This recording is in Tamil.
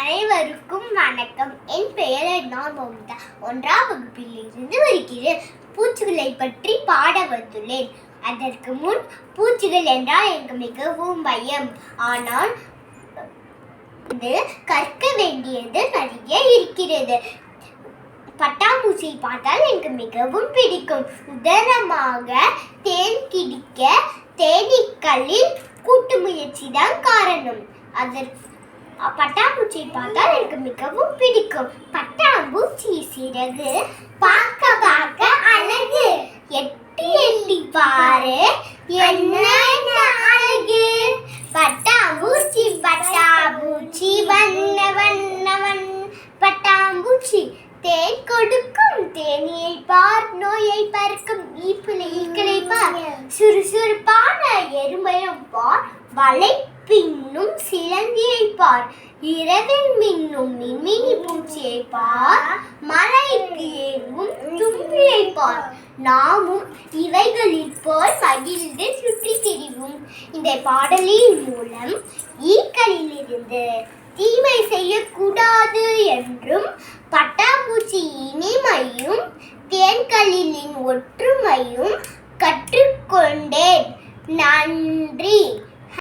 அனைவருக்கும் வணக்கம். என் பெயர் நான் மம்தா ஒன்றாம் வகுப்பில் இருந்து வருகிறேன் பூச்சிகளை பற்றி பாட வந்துள்ளேன். அதற்கு முன் பூச்சிகள் என்றால் எனக்கு மிகவும் பயம். ஆனால் இது கற்க வேண்டியது நிறைய இருக்கிறது. பட்டாம்பூச்சியை பார்த்தால் எனக்கு மிகவும் பிடிக்கும். உதாரணமாக தேன் கிடிக்க தேனீக்களில் கூட்டு முயற்சி தான் காரணம். அதற்கு பட்டாம்பூச்சியை பார்த்தால் எனக்கு மிகவும் பிடிக்கும். பட்டாம்பூச்சி சிறகு பார்க்க பார்க்க அழகு. எட்டி எட்டி பாரு என்ன அழகு. பட்டாம்பூச்சி பட்டாம்பூச்சி வண்ண வண்ண வண்ண பட்டாம்பூச்சி தேன் கொடுக்கும் தேனியை பார் நோயை பறக்கும். ஈப்புலை ஈக்களை பார். சுறுசுறுப்பான எருமையும் பார். வலை பின்னும் சிலந்தியை பார். இரவில் மின்னும் மின்மினி பூச்சியை பார். மலைக்கு ஏறும் தும்பியை பார். நாமும் இவைகளில் போல் மகிழ்ந்து சுற்றி திரிவோம். இந்த பாடலின் மூலம் ஈக்களிலிருந்து தீமை செய்யக்கூடாது என்றும் பட்டாம்பூச்சி இனிமையும் தேன்களிலின் ஒற்றுமையும் கற்றுக்கொண்டேன். நன்றி.